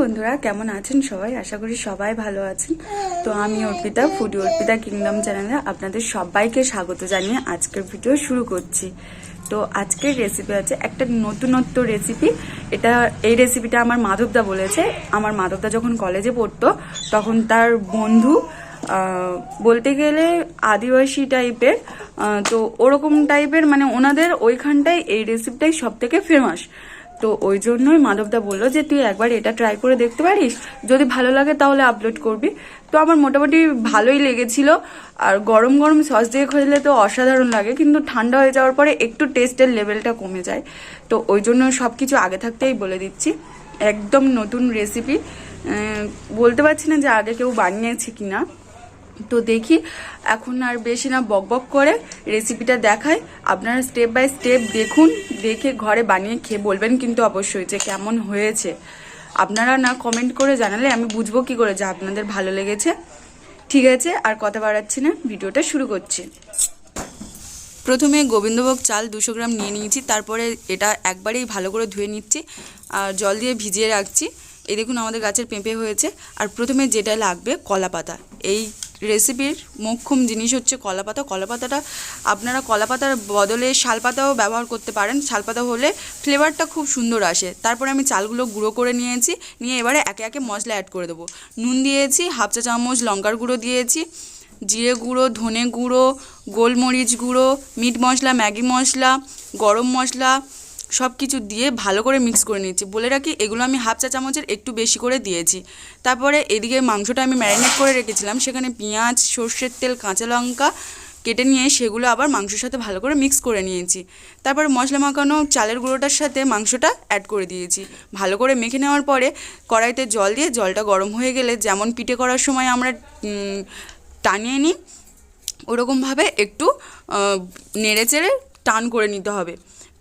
বন্ধুরা, কেমন আছেন সবাই? আশা করি সবাই ভালো আছেন। তো আমি অর্পিতা ফুডি অর্পিতা কিংডম চ্যানেলে আপনাদের সবাইকে স্বাগত জানিয়ে আজকের ভিডিও শুরু করছি। তো আজকের রেসিপি আছে একটা নতুনত্ব রেসিপি এটা, এই রেসিপিটা আমার মাধবদা বলেছে। আমার মাধবদা যখন কলেজে পড়তো, তখন তার বন্ধু বলতে গেলে আদিবাসী টাইপের তো ওরকম টাইপের মানে ওনাদের ওইখানটায় এই রেসিপিটাই সব থেকে ফেমাস তো ওই জন্যই মাধবদা বলল যে, তুই একবার এটা ট্রাই করে দেখতে পারিস? যদি ভালো লাগে তাহলে আপলোড করবি। তো আমার মোটামুটি ভালোই লেগেছিল। আর গরম গরম সস দিয়ে খেলে তো অসাধারণ লাগে, কিন্তু ঠান্ডা হয়ে যাওয়ার পরে একটু টেস্টের লেভেলটা কমে যায়। তো ওই জন্য সব কিছু আগে থাকতেই বলে দিচ্ছি। একদম নতুন রেসিপি বলতে পারছি না যে আগে কেউ বানিয়েছে কিনা। তো দেখি, এখন আর বেশি না বকবক করে রেসিপিটা দেখাই। আপনারা স্টেপ বাই স্টেপ দেখুন, দেখে ঘরে বানিয়ে খেয়ে বলবেন কিন্তু অবশ্যই যে কেমন হয়েছে। আপনারা না কমেন্ট করে জানালে আমি বুঝব কি করে যে আপনাদের ভালো লেগেছে। ঠিক আছে, আর কথা বাড়াচ্ছি না, ভিডিওটা শুরু করছি। প্রথমে গোবিন্দভোগ চাল দুশো গ্রাম নিয়ে নিয়েছি, তারপরে এটা একবারেই ভালো করে ধুয়ে নিচ্ছি, আর জল দিয়ে ভিজিয়ে রাখছি। এই দেখুন আমাদের গাছের পেঁপে হয়েছে, আর প্রথমে যেটা লাগবে কলা পাতা এই রেসিপির মোক্ষম জিনিস হচ্ছে কলা পাতা কলা পাতাটা আপনারা কলা পাতার বদলে শালপাতাও ব্যবহার করতে পারেন। শালপাতা হলে ফ্লেভারটা খুব সুন্দর আসে। তারপরে আমি চালগুলো গুঁড়ো করে নিয়েছি। নিয়ে এবারে একে একে মশলা অ্যাড করে দেবো। নুন দিয়েছি হাফ চা চামচ লঙ্কার গুঁড়ো দিয়েছি, জিরে গুঁড়ো, ধনে গুঁড়ো, গোলমরিচ গুঁড়ো মিট মশলা, ম্যাগি মশলা, গরম মশলা সব কিছু দিয়ে ভালো করে মিক্স করে নিচ্ছি। বলে রাখি, এগুলো আমি হাফ চা চামচের একটু বেশি করে দিয়েছি। তারপরে এদিকে মাংসটা আমি ম্যারিনেট করে রেখেছিলাম, সেখানে পেঁয়াজ, সর্ষের তেল, কাঁচা লঙ্কা কেটে নিয়ে সেগুলো আবার মাংসের সাথে ভালো করে মিক্স করে নিয়েছি। তারপর মশলা মাখানো চালের গুঁড়োটার সাথে মাংসটা অ্যাড করে দিয়েছি। ভালো করে মেখে নেওয়ার পরে কড়াইতে জল দিয়ে জলটা গরম হয়ে গেলে যেমন পিঠে করার সময় আমরা টানিয়ে নিই, ওরকমভাবে একটু নেড়ে চেড়ে টান করে নিতে হবে।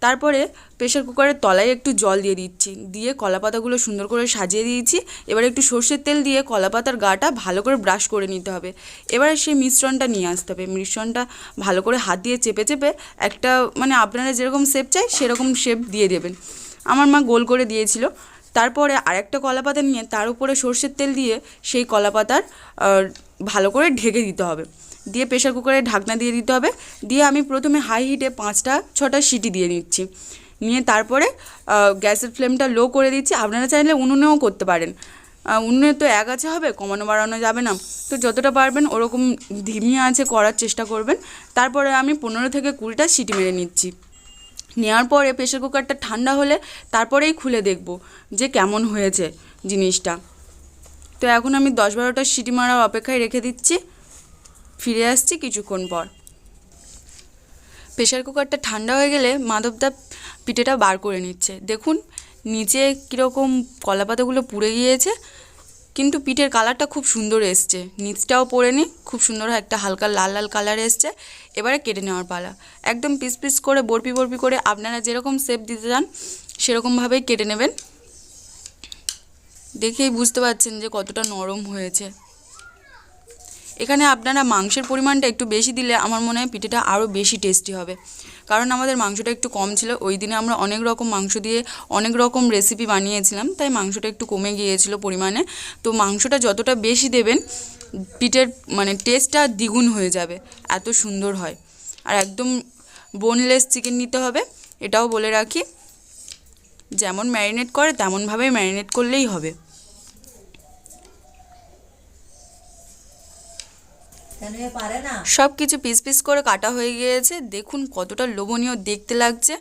তারপরে প্রেশার কুকারের তলায় একটু জল দিয়ে দিচ্ছি। দিয়ে কলা পাতাগুলো সুন্দর করে সাজিয়ে দিয়েছি। এবার একটু সর্ষের তেল দিয়ে কলা পাতার গাটা ভালো করে ব্রাশ করে নিতে হবে। এবারে সেই মিশ্রণটা নিয়ে আসতে হবে। মিশ্রণটা ভালো করে হাত দিয়ে চেপে চেপে একটা মানে আপনারা যেরকম শেপ চাই সেরকম শেপ দিয়ে দেবেন। আমার মা গোল করে দিয়েছিল। তারপরে আরেকটা কলা পাতা নিয়ে তার উপরে সর্ষের তেল দিয়ে সেই কলা পাতার ভালো করে ঢেকে দিতে হবে। দিয়ে প্রেশার কুকারে ঢাকনা দিয়ে দিতে হবে। দিয়ে আমি প্রথমে হাই হিটে পাঁচটা, ছটা সিটি দিয়ে নিচ্ছি। নিয়ে তারপরে গ্যাসের ফ্লেমটা লো করে দিচ্ছি। আপনারা চাইলে উনুনেও করতে পারেন। উনুনে তো এক আছে হবে, কমানো বাড়ানো যাবে না। তো যতটা পারবেন ওরকম ধিমি আছে করার চেষ্টা করবেন। তারপরে আমি পনেরো থেকে কুড়িটা সিটি মেরে নিচ্ছি। নেওয়ার পরে প্রেশার কুকারটা ঠান্ডা হলে তারপরেই খুলে দেখব যে কেমন হয়েছে জিনিসটা। তো এখন আমি দশ বারোটা সিটি মারার অপেক্ষায় রেখে দিচ্ছি। ফিরে আসছি কিছুক্ষণ পর। প্রেশার কুকারটা ঠান্ডা হয়ে গেলে মাধবদা পিঠেটা বার করে নিচ্ছে। দেখুন, নিচে কীরকম কলাপাতাগুলো পুড়ে গিয়েছে, কিন্তু পিঠের কালারটা খুব সুন্দর এসছে। নিচটাও পরে নি, খুব সুন্দর একটা হালকা লাল লাল কালার এসছে। এবারে কেটে নেওয়ার পালা। একদম পিস পিস করে বরপি বরপি করে আপনারা যেরকম শেপ দিতে চান, সেরকমভাবেই কেটে নেবেন। দেখেই বুঝতে পারছেন যে কতটা নরম হয়েছে। এখানে আপনারা মাংসের পরিমাণটা একটু বেশি দিলে আমার মনে হয় পিঠেটা আরও বেশি টেস্টি হবে। কারণ আমাদের মাংসটা একটু কম ছিল, ওই দিনে আমরা অনেক রকম মাংস দিয়ে অনেক রকম রেসিপি বানিয়েছিলাম, তাই মাংসটা একটু কমে গিয়েছিল পরিমাণে। তো মাংসটা যতটা বেশি দেবেন, পিঠের মানে টেস্টটা দ্বিগুণ হয়ে যাবে, এত সুন্দর হয়। আর একদম বোনলেস চিকেন নিতে হবে, এটাও বলে রাখি। যেমন ম্যারিনেট করে, তেমনভাবেই ম্যারিনেট করলেই হবে কেন এ পারে না সব কিছু পিস পিস করে কাটা হয়ে গিয়েছে। দেখুন কতটা লোভনীয় দেখতে লাগছে।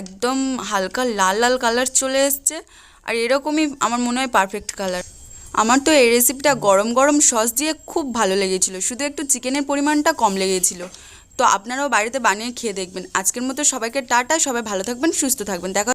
একদম হালকা লাল লাল কালার চলে এসছে। আর এরকমই আমার মনে হয় পারফেক্ট কালার আমার তো এই রেসিপিটা গরম গরম সস দিয়ে খুব ভালো লেগেছিল। শুধু একটু চিকেনের পরিমাণটা কম লেগেছিল। তো আপনারাও বাড়িতে বানিয়ে খেয়ে দেখবেন। আজকের মতো সবাইকে টাটা। সবাই ভালো থাকবেন, সুস্থ থাকবেন। দেখা